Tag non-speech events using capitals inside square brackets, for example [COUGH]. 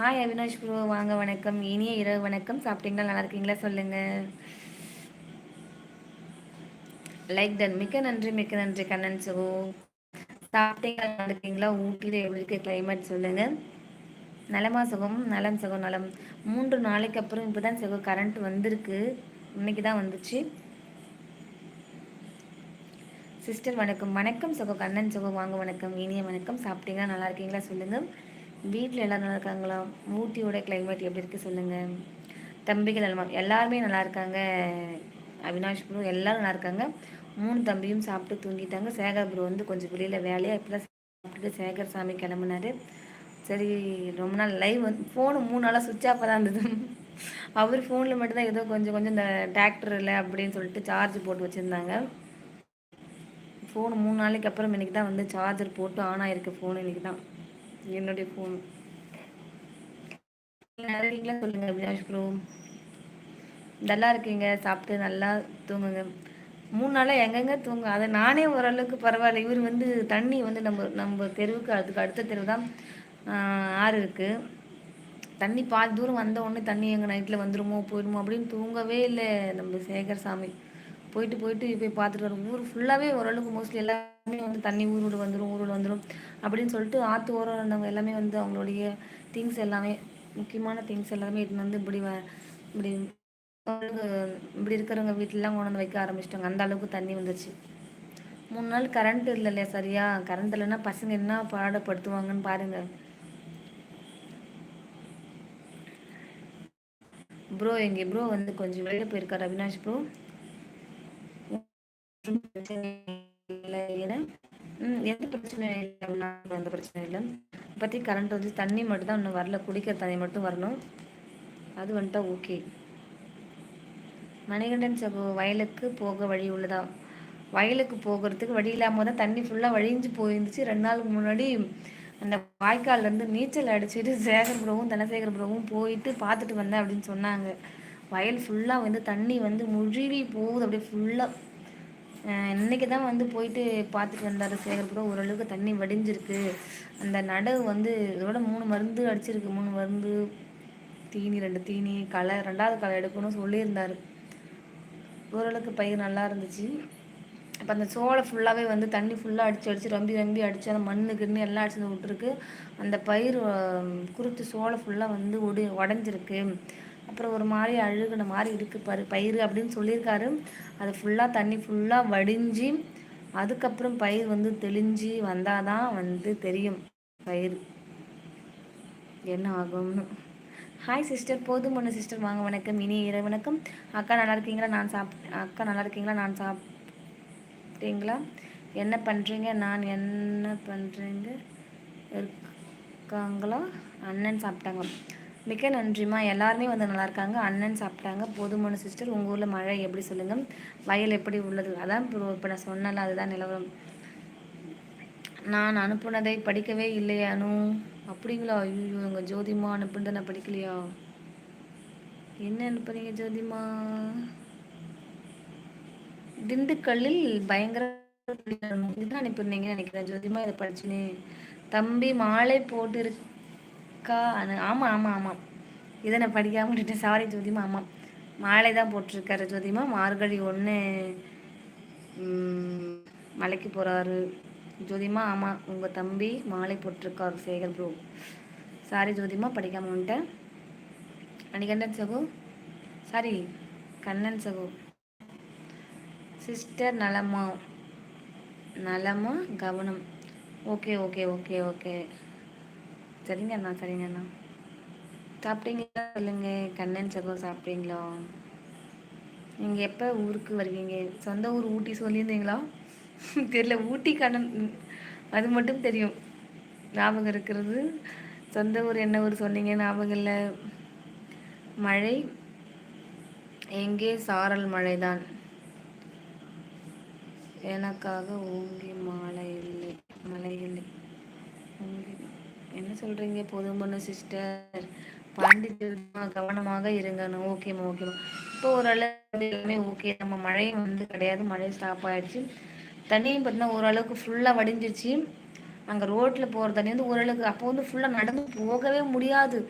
Hi Avinash bro வாங்க வணக்கம். இனிய இரவு வணக்கம். சாப்பிட்டீங்களா? நல்லா இருக்கீங்களா? சொல்லுங்க. லைக் டன் மிக்க நன்றி மிக்க நன்றி கண்ணன் சகோ சாப்பிட்டீங்களா? நல்லா இருக்கீங்களா? ஊட்டியில் எப்படி இருக்கு கிளைமேட் சொல்லுங்க. நலமா சுகம் நலம் சுகம் நலம். மூன்று நாளைக்கு அப்புறம் இப்போதான் சுகம் கரண்ட் வந்திருக்கு. இன்னைக்கு தான் வந்துச்சு. சிஸ்டர் வணக்கம். வணக்கம் சுகம் கண்ணன் சுகம் வாங்க வணக்கம். இனிய வணக்கம். சாப்பிட்டீங்களா? நல்லா இருக்கீங்களா? சொல்லுங்கள் வீட்டில் எல்லோரும் நல்லா இருக்காங்களா? ஊட்டியோட கிளைமேட் எப்படி இருக்குது சொல்லுங்கள் தம்பிகள் எல்லாம் எல்லாருமே நல்லா இருக்காங்க. அவினாஷ் ப்ரோ எல்லோரும் நல்லா இருக்காங்க. மூணு தம்பியும் சாப்பிட்டு தூங்கிட்டாங்க. சேகர் ப்ரோ வந்து கொஞ்சம் வெளியில் வேலையாக இப்போ தான் சாப்பிட்டுட்டு சேகர் சாமி கிளம்புனாரு. சரி ரொம்ப நாள் லைவ் வந்து ஃபோனு மூணு நாளாக சுவிட்ச் ஆஃபாக தான் இருந்தது. அவர் ஃபோனில் மட்டும்தான் ஏதோ கொஞ்சம் கொஞ்சம் இந்த டிராக்டர் இல்லை அப்படின்னு சொல்லிட்டு சார்ஜ் போட்டு வச்சுருந்தாங்க. ஃபோனு மூணு நாளைக்கு அப்புறம் இன்றைக்கி தான் வந்து சார்ஜர் போட்டு ஆன் ஆகிருக்கு ஃபோன் இன்றைக்கி தான். என்னுடைய ஃபோன் நிறைய சொல்லுங்கள் அபிலாஷ் ப்ரோ நல்லா இருக்கீங்க சாப்பிட்டு நல்லா தூங்குங்க. மூணு நாளாக எங்கெங்க தூங்க? அதை நானே ஓரளவுக்கு பரவாயில்ல. இவர் வந்து தண்ணி வந்து நம்ம நம்ம தெருவுக்கு அதுக்கு அடுத்த தெருவு தான் ஆறு இருக்குது தண்ணி பாதி தூரம் வந்த உடனே தண்ணி எங்கள் நைட்டில் வந்துருமோ போயிடுமோ அப்படின்னு தூங்கவே இல்லை நம்ம சேகர் சாமி போயிட்டு போயிட்டு போய் பார்த்துட்டு வரும். ஊர் ஃபுல்லாகவே ஓரளவுக்கு மோஸ்ட்லி எல்லாமே வந்து தண்ணி ஊரோடு வந்துடும் ஊரோடு வந்துடும் அப்படின்னு சொல்லிட்டு ஆற்று ஓரம் இருந்தவங்க எல்லாமே வந்து அவங்களுடைய திங்ஸ் எல்லாமே முக்கியமான திங்ஸ் எல்லாமே இது வந்து இப்படி இப்படி இப்படி இருக்கிறவங்க வீட்டிலலாம் கொண்டு வந்து வைக்க ஆரம்பிச்சிட்டாங்க. அந்த அளவுக்கு தண்ணி வந்துச்சு மூணு நாள் கரண்ட் இல்லை இல்லையா சரியா? கரண்ட் இல்லைன்னா பசங்க என்ன பாடப்படுத்துவாங்கன்னு பாருங்கள் ப்ரோ எங்கே ப்ரோ வந்து கொஞ்சம் வெளியில் போயிருக்காரு. அவினாஷ் ப்ரோ இல்லை எந்த பிரச்சனையும் இல்லை. எந்த பிரச்சனையும் இல்லை. பற்றி கரண்ட் வந்து தண்ணி மட்டும் தான் இன்னும் வரல. குடிக்கிற தண்ணி மட்டும் வரணும். அது வந்துட்டா ஓகே மணிகண்டன் சகோ வயலுக்கு போக வழி உள்ளதா? வயலுக்கு போகிறதுக்கு வழி இல்லாமல் தான் தண்ணி ஃபுல்லாக வழிஞ்சு போயிருந்துச்சு. ரெண்டு நாளுக்கு முன்னாடி அந்த வாய்க்கால்லேருந்து நீச்சல் அடிச்சுட்டு சேகர் புறவும் தனசேகர் புறவும் போயிட்டு பார்த்துட்டு வந்தேன் அப்படின்னு சொன்னாங்க. வயல் ஃபுல்லாக வந்து தண்ணி வந்து முழுவி போகுது. அப்படியே ஃபுல்லாக இன்றைக்கி தான் வந்து போயிட்டு பார்த்துட்டு வந்தார் சேகர் கூட. ஓரளவுக்கு தண்ணி வடிஞ்சிருக்கு. அந்த நடவு வந்து இதோட மூணு மருந்து அடிச்சிருக்கு. மூணு மருந்து தீனி ரெண்டு தீனி களை ரெண்டாவது களை எடுக்கணும்னு சொல்லியிருந்தார். ஓரளவுக்கு பயிர் நல்லா இருந்துச்சு. அப்போ அந்த சோளை ஃபுல்லாகவே வந்து தண்ணி ஃபுல்லாக அடித்து அடித்து ரம்பி ரம்பி அடித்து அந்த மண்ணு கிண்ணு எல்லாம் அடிச்சு விட்டுருக்கு. அந்த பயிர் குறித்து சோளை ஃபுல்லாக வந்து ஒடி உடஞ்சிருக்கு அப்புறம் ஒரு மாதிரி அழுகுன மாதிரி இருக்குது பரு பயிர் அப்படின்னு சொல்லியிருக்காரு. அது ஃபுல்லாக தண்ணி ஃபுல்லாக வடிஞ்சு அதுக்கப்புறம் பயிர் வந்து தெளிஞ்சு வந்தால் தான் வந்து தெரியும் பயிர் என்ன ஆகும்னு. ஹாய் சிஸ்டர் போதும் ஒன்று சிஸ்டர் வாங்க வணக்கம். இனி இரவு வணக்கம். அக்கா நல்லா இருக்கீங்களா? நான் சாப் அக்கா நல்லா இருக்கீங்களா? நான் சாப்பிட்டீங்களா? என்ன பண்ணுறீங்க நான் என்ன பண்ணுறீங்க இருக்காங்களா? அண்ணன் சாப்பிட்டாங்க. மிக்க நன்றிம்மா. எல்லாருமே வந்து நல்லா இருக்காங்க அண்ணன் சாப்பிட்டாங்க. போதுமான சிஸ்டர் உங்கள் ஊரில் மழை எப்படி சொல்லுங்கள் வயல் எப்படி உள்ளது? அதான் இப்போ நான் சொன்னல அதுதான் நிலவரம். நான் அனுப்புனதை படிக்கவே இல்லையா அனு. அப்படிங்களா? ஐயோ எங்கள் ஜோதிமா அனுப்புனதை நான் படிக்கலையா? என்ன அனுப்புறீங்க ஜோதிமா? திண்டுக்கல்லில் பயங்கர இதுதான் அனுப்பியிருந்தீங்கன்னு நினைக்கிறேன். ஜோதிமா இதை படிச்சுனே தம்பி மாலை போட்டு அக்கா ஆமாம் ஆமாம் ஆமாம் இதை நான் படிக்காமல் விட்டுட்டேன். சாரி ஜோதிமா ஆமாம் மாலை தான் போட்டிருக்காரு ஜோதிமா. மார்கழி ஒன்று மலைக்கு போகிறாரு ஜோதிமா ஆமாம் உங்கள் தம்பி மாலை போட்டிருக்காரு சேகர் ப்ரோ சாரி ஜோதிமா படிக்காமல் வந்துட்டேன். மணிகண்டன் சகோ. சாரி கண்ணன் சகோ. சிஸ்டர் நலமா நலமா கவனம். Okay okay okay okay. சரிங்க அண்ணா சரிங்க அண்ணா சாப்பிட்டீங்களா சொல்லுங்க கண்ணன் சகோ சாப்பிட்டீங்களா? நீங்கள் எப்போ ஊருக்கு வருவீங்க? சொந்த ஊர் ஊட்டி சொல்லியிருந்தீங்களா? [LAUGHS] தெரியல ஊட்டி கண்ணன் அது மட்டும் தெரியும். ஞாபகம் இருக்கிறது. சொந்த ஊர் என்ன ஊர் சொன்னீங்க ஞாபகம் இல்லை. மழை? எங்கே? சாரல் மழைதான். எனக்காக ஓங்கி மாலை இல்லை மழை இல்லை. என்ன சொல்கிறீங்க பொண்ணு சிஸ்டர் பாண்டிச்சேரிமா கவனமாக இருங்கண்ணா ஓகேம்மா ஓகேம்மா இப்போ ஓரளவு எல்லாமே ஓகே நம்ம மழையும் வந்து கிடையாது. மழை ஸ்டாப் ஆயிடுச்சு. தண்ணியும் பார்த்தீங்கன்னா ஓரளவுக்கு ஃபுல்லாக வடிஞ்சிருச்சு. அங்கே ரோட்டில் போகிற தண்ணி வந்து ஓரளவுக்கு அப்போ வந்து ஃபுல்லாக நடந்து போகவே முடியாது.